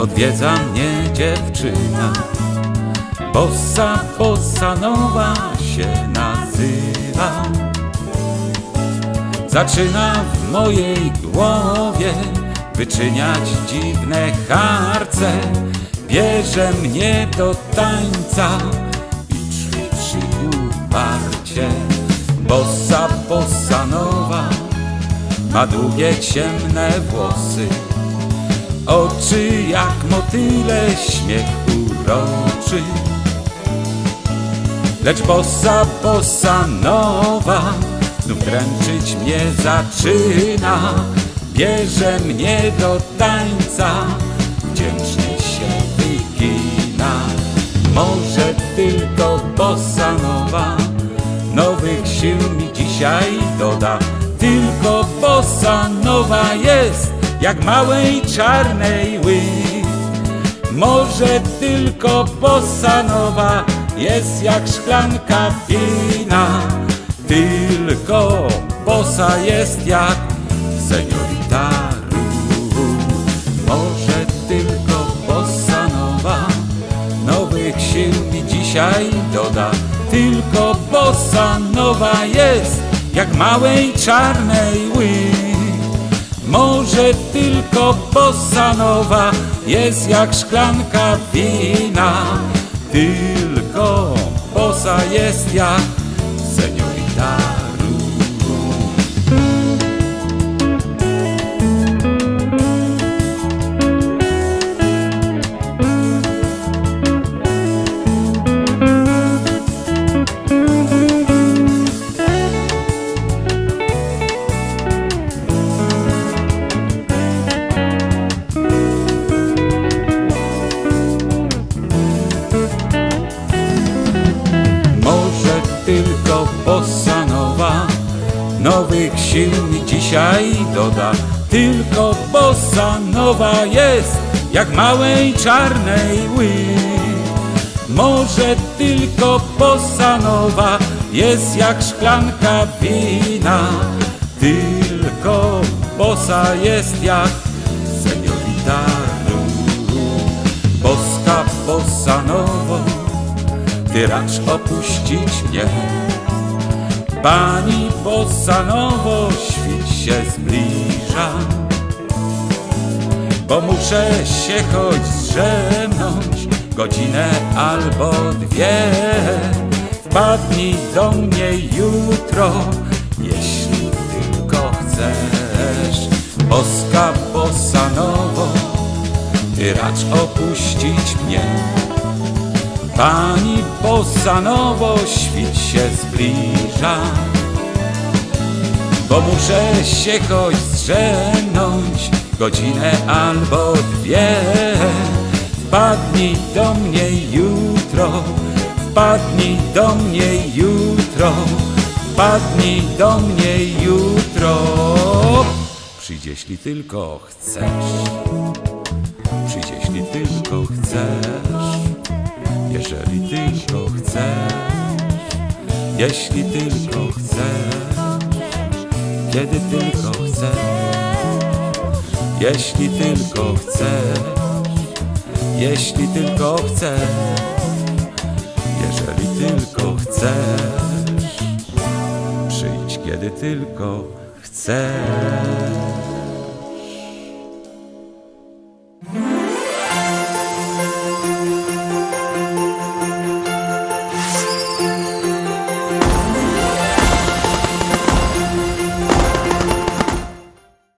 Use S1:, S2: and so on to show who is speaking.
S1: odwiedza mnie dziewczyna. Bossa, bossa nowa się nazywa. Zaczyna w mojej głowie wyczyniać dziwne harce. Bierze mnie do tańca i ćwiczy uparcie. Bossa, bossa nowa ma długie ciemne włosy. Oczy jak motyle, śmiech uroczy. Lecz bossa, bossa nowa Znów dręczyć mnie zaczyna. Bierze mnie do tańca Wdzięcznie się wygina. Może tylko bossa nowa Nowych sił mi dzisiaj doda. Tylko bossa nowa jest Jak małej czarnej łyk może tylko bossa nowa jest jak szklanka wina. Tylko bossa jest jak seniorita. Może tylko bossa nowa nowych sił mi dzisiaj doda. Tylko bossa nowa jest jak małej czarnej łyk. Może tylko bossa nowa jest jak szklanka wina. Tylko bossa jest jak tylko bossa nowa Nowych sił mi dzisiaj doda. Tylko bossa nowa jest Jak małej czarnej łyk Może tylko bossa nowa Jest jak szklanka wina. Tylko bossa jest jak seniorita. Boska bossa nowo ty racz opuścić mnie. Pani Bossanowo, świt się zbliża, bo muszę się choć zdrzemnąć godzinę albo dwie. Wpadnij do mnie jutro, jeśli tylko chcesz. Boska Bossanowo, ty racz opuścić mnie. Pani Bossanowo, świt się zbliża Bo muszę się choć zdrzemnąć Godzinę albo dwie. Wpadnij do mnie jutro Wpadnij do mnie jutro Wpadnij do mnie jutro. Przyjdź jeśli tylko chcesz Przyjdź jeśli tylko chcesz jeżeli tylko chcesz, jeśli tylko chcesz, kiedy tylko chcesz, jeśli tylko chcesz, jeśli tylko chcesz, jeżeli tylko chcesz, przyjdź kiedy tylko chcesz.